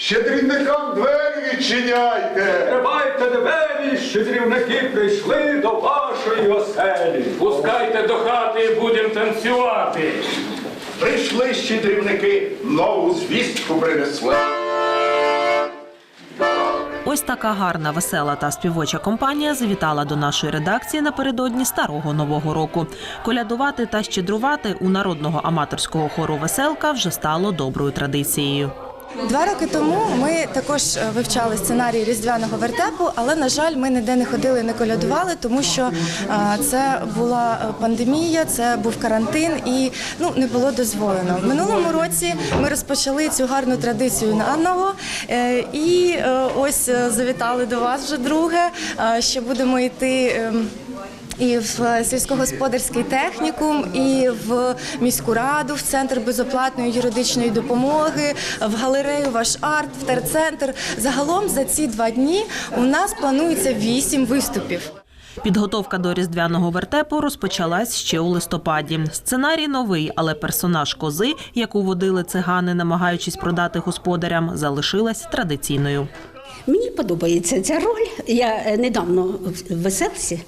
Щедрівникам двері відчиняйте! Тривайте двері, щедрівники прийшли до вашої оселі. Пускайте до хати і будемо танцювати. Прийшли щедрівники, нову звістку принесли. Ось така гарна, весела та співоча компанія завітала до нашої редакції напередодні старого нового року. Колядувати та щедрувати у народного аматорського хору Веселка вже стало доброю традицією. Два роки тому ми також е, вивчали сценарій різдвяного вертепу, але на жаль, ми ніде не ходили, не колядували, тому що е, це була е, пандемія, це був карантин і ну не було дозволено. Минулому році ми розпочали цю гарну традицію наново і ось завітали до вас вже друге. Що будемо йти. ем, і в сільськогосподарський технікум, і в міську раду, в центр безоплатної юридичної допомоги, в галерею Ваш арт, в терцентр. Загалом за ці два дні у нас планується вісім виступів. Підготовка до різдвяного вертепу розпочалась ще у листопаді. Сценарій новий, але персонаж кози, яку водили цигани, намагаючись продати господарям, залишилась традиційною. Мені подобається ця роль. Я е, недавно в веселці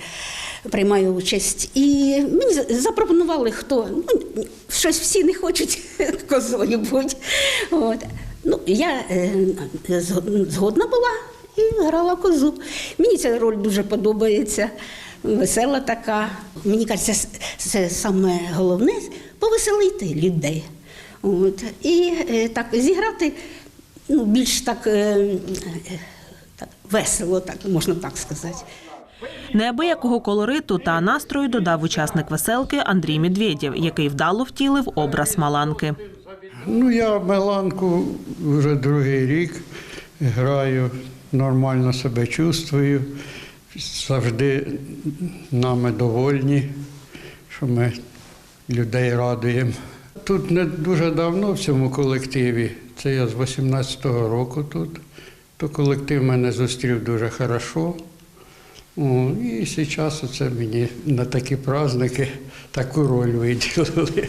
приймаю участь, і мені за- запропонували, хто ну, щось всі не хочуть козою бути. От. Ну, я е, згодна була і грала козу. Мені ця роль дуже подобається. Весела така. Мені кажеться, с- це саме головне повеселити людей. От. І е, так зіграти ну, більш так, е, так весело, так можна так сказати. Неабиякого колориту та настрою додав учасник веселки Андрій Медведєв, який вдало втілив образ Маланки. Ну, я Меланку вже другий рік граю, нормально себе чувствую, завжди нами довольні, що ми людей радуємо. Тут не дуже давно в цьому колективі, це я з 18-го року тут, то колектив мене зустрів дуже хорошо. О, і зараз це мені на такі праздники таку роль виділили.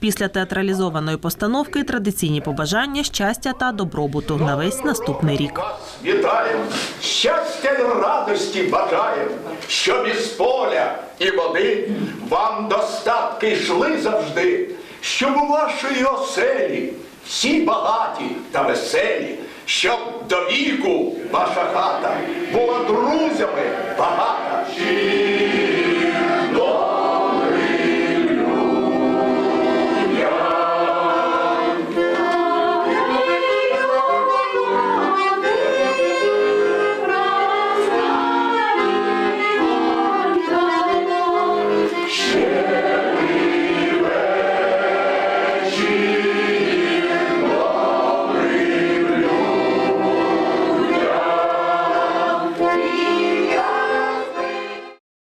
Після театралізованої постановки традиційні побажання щастя та добробуту. На весь наступний рік. Вітаємо, щастя й радості бажаємо, щоб із поля і води вам достатки йшли завжди, щоб у вашої оселі всі багаті та веселі, щоб до віку ваша хата була друзями багата.